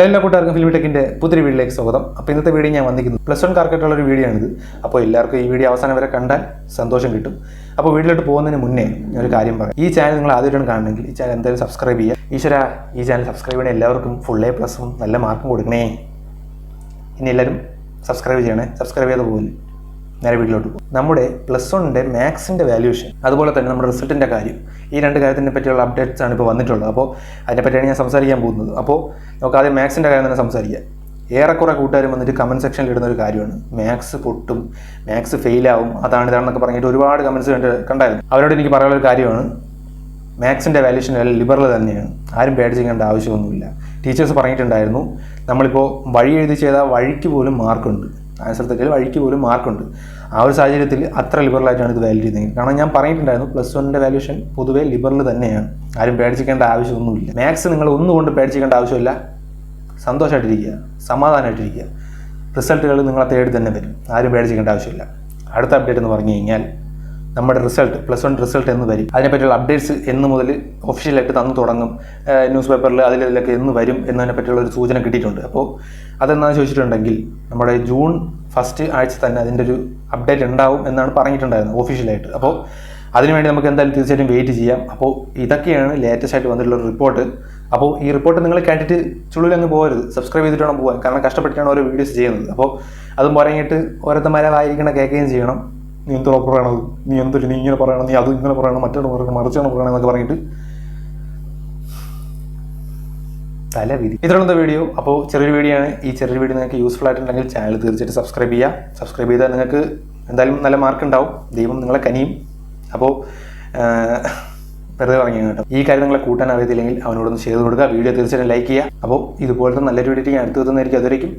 Hello എല്ലാ കൂട്ടുകാർക്കും film ടെക്കിന്റെ പുതിയ വീഡിയോയിലേക്ക് സ്വാഗതം. അപ്പോൾ ഇന്നത്തെ വീഡിയോ ഞാൻ വന്നിരിക്കുന്നു. പ്ലസ് വൺ കാർക്കറ്റുള്ള ഒരു വീഡിയോ ആണിത്. അപ്പോൾ എല്ലാവർക്കും ഈ വീഡിയോ അവസാനം വരെ കണ്ടാൽ സന്തോഷം കിട്ടും. അപ്പോൾ വീട്ടിലോട്ട് പോകുന്നതിന് മുന്നേ ഒരു കാര്യം പറയാം. ഈ ചാനൽ നിങ്ങൾ ആദ്യമായിട്ടാണ് കാണണമെങ്കിൽ ഈ ചാനൽ എന്തായാലും സബ്സ്ക്രൈബ് ചെയ്യുക. ഈശ്വര ഈ ചാനൽ സബ്സ്ക്രൈബ് ചെയ്യണേ എല്ലാവർക്കും ഫുൾ എ പ്ലസും നല്ല മാർക്കും കൊടുക്കണേ. ഇനി എല്ലാവരും സബ്സ്ക്രൈബ് ചെയ്യണേ. സബ്സ്ക്രൈബ് ചെയ്ത് പോകില്ല നേരെ വീട്ടിലോട്ട് പോകും. നമ്മുടെ പ്ലസ് വണ്ണിന്റെ മാത്സിന്റെ വാല്യൂഷൻ അതുപോലെ തന്നെ നമ്മുടെ റിസൾട്ടിന്റെ കാര്യം ഈ രണ്ട് കാര്യത്തിനെ പറ്റിയുള്ള അപ്ഡേറ്റ്സ് ആണ് ഇപ്പോൾ വന്നിട്ടുള്ളത്. അപ്പോൾ അതിനെപ്പറ്റിയാണ് ഞാൻ സംസാരിക്കാൻ പോകുന്നത്. അപ്പോൾ നമുക്ക് ആദ്യം മാത്സിന്റെ കാര്യം തന്നെ സംസാരിക്കാം. ഏറെക്കുറെ കൂട്ടുകാരും വന്നിട്ട് കമന്റ് സെക്ഷനിൽ ഇടുന്ന ഒരു കാര്യമാണ്. മാത്സ് പൊട്ടും മാത്സ് ഫെയിലാവും അതാണ് ഇതാണെന്നൊക്കെ പറഞ്ഞിട്ട് ഒരുപാട് കമൻസ് കണ്ട് കണ്ടായിരുന്നു. അവരോട് എനിക്ക് പറയാനുള്ള ഒരു കാര്യമാണ് മാത്സിന്റെ വാല്യൂഷൻ ലിബറൽ തന്നെയാണ്. ആരും പേടിച്ചിരിക്കേണ്ട ആവശ്യമൊന്നുമില്ല. ടീച്ചേഴ്സ് പറഞ്ഞിട്ടുണ്ടായിരുന്നു നമ്മളിപ്പോൾ വഴി എഴുതി ചെയ്താൽ വഴിക്ക് പോലും മാർക്കുണ്ട് ആൻസർ തെറ്റിൽ വഴിക്ക് പോലും മാർക്കുണ്ട്. ആ ഒരു സാഹചര്യത്തിൽ അത്ര ലിബറലായിട്ടാണ് ഇത് വാല്യൂ ചെയ്യുന്നത് കാരണം ഞാൻ പറഞ്ഞിട്ടുണ്ടായിരുന്നു പ്ലസ് വണ്ണിന്റെ വാല്യൂഷൻ പൊതുവേ ലിബറൽ തന്നെയാണ്. ആരും പേടിച്ചിക്കേണ്ട ആവശ്യമൊന്നുമില്ല. മാത്സ് നിങ്ങൾ ഒന്നുകൊണ്ട് പേടിച്ചിക്കേണ്ട ആവശ്യമില്ല. സന്തോഷമായിട്ടിരിക്കുക സമാധാനമായിട്ടിരിക്കുക. റിസൾട്ടുകൾ നിങ്ങളെ തേടി തന്നെ വരും. ആരും പേടിച്ചിക്കേണ്ട ആവശ്യമില്ല. അടുത്ത അപ്ഡേറ്റ് എന്ന് പറഞ്ഞു കഴിഞ്ഞാൽ നമ്മുടെ റിസൾട്ട് പ്ലസ് വൺ റിസൾട്ട് എന്ന് വരും. അതിനെപ്പറ്റിയുള്ള അപ്ഡേറ്റ്സ് എന്ന് മുതൽ ഒഫീഷ്യലായിട്ട് തന്നു തുടങ്ങും. ന്യൂസ് പേപ്പറിൽ അതിലൊക്കെ എന്ന് വരും എന്നതിനെ പറ്റിയുള്ള ഒരു സൂചന കിട്ടിയിട്ടുണ്ട്. അപ്പോൾ അതെന്താണെന്ന് ചോദിച്ചിട്ടുണ്ടെങ്കിൽ നമ്മുടെ ജൂൺ ഫസ്റ്റ് ആഴ്ച തന്നെ അതിന്റെ ഒരു അപ്ഡേറ്റ് ഉണ്ടാവും എന്നാണ് പറഞ്ഞിട്ടുണ്ടായിരുന്നത് ഒഫീഷ്യലായിട്ട്. അപ്പോൾ അതിനുവേണ്ടി നമുക്ക് എന്തായാലും തീർച്ചയായിട്ടും വെയിറ്റ് ചെയ്യാം. അപ്പോൾ ഇതൊക്കെയാണ് ലേറ്റസ്റ്റ് ആയിട്ട് വന്നിട്ടുള്ള റിപ്പോർട്ട്. അപ്പോൾ ഈ റിപ്പോർട്ട് നിങ്ങൾ കേട്ടിട്ട് ചുള്ളിലങ്ങ് പോകരുത്. സബ്സ്ക്രൈബ് ചെയ്തിട്ട് വേണം പോകാൻ. കാരണം കഷ്ടപ്പെട്ടിട്ടാണ് ഓരോ വീഡിയോസ് ചെയ്യുന്നത്. അപ്പോൾ അതും പറഞ്ഞിട്ട് ഓരോരുത്തന്മാരെ വായിരിക്കണം കേൾക്കുകയും ചെയ്യണം. നീ എന്തോ പറയണത് നീ എന്തൊരു നീ ഇങ്ങനെ പറയണം നീ അത് ഇങ്ങനെ പറയണം മറ്റേ പറയണം മറിച്ചാണ് പറയണം എന്നൊക്കെ പറഞ്ഞിട്ട് തല വിധി ഇതിലുള്ള വീഡിയോ അപ്പോൾ ചെറിയൊരു വീഡിയോ ആണ്. ഈ ചെറിയൊരു വീഡിയോ നിങ്ങൾക്ക് യൂസ്ഫുൾ ആയിട്ടുണ്ടെങ്കിൽ ചാനൽ തീർച്ചയായിട്ടും സബ്സ്ക്രൈബ് ചെയ്യുക. സബ്സ്ക്രൈബ് ചെയ്താൽ നിങ്ങൾക്ക് എന്തായാലും നല്ല മാർക്ക് ഉണ്ടാവും. ദൈവം നിങ്ങളെ കനിയും. അപ്പോൾ വെറുതെ പറഞ്ഞു കേട്ടോ. ഈ കാര്യം നിങ്ങളെ കൂട്ടാൻ അറിയത്തില്ലെങ്കിൽ അവനോടൊന്ന് ചെയ്ത് കൊടുക്കുക. വീഡിയോ തീർച്ചയായിട്ടും ലൈക്ക് ചെയ്യുക. അപ്പോൾ ഇതുപോലത്തെ നല്ലൊരു വീഡിയോ ഞാൻ അടുത്ത് എത്തുന്നതായിരിക്കും. അതുവരേക്കും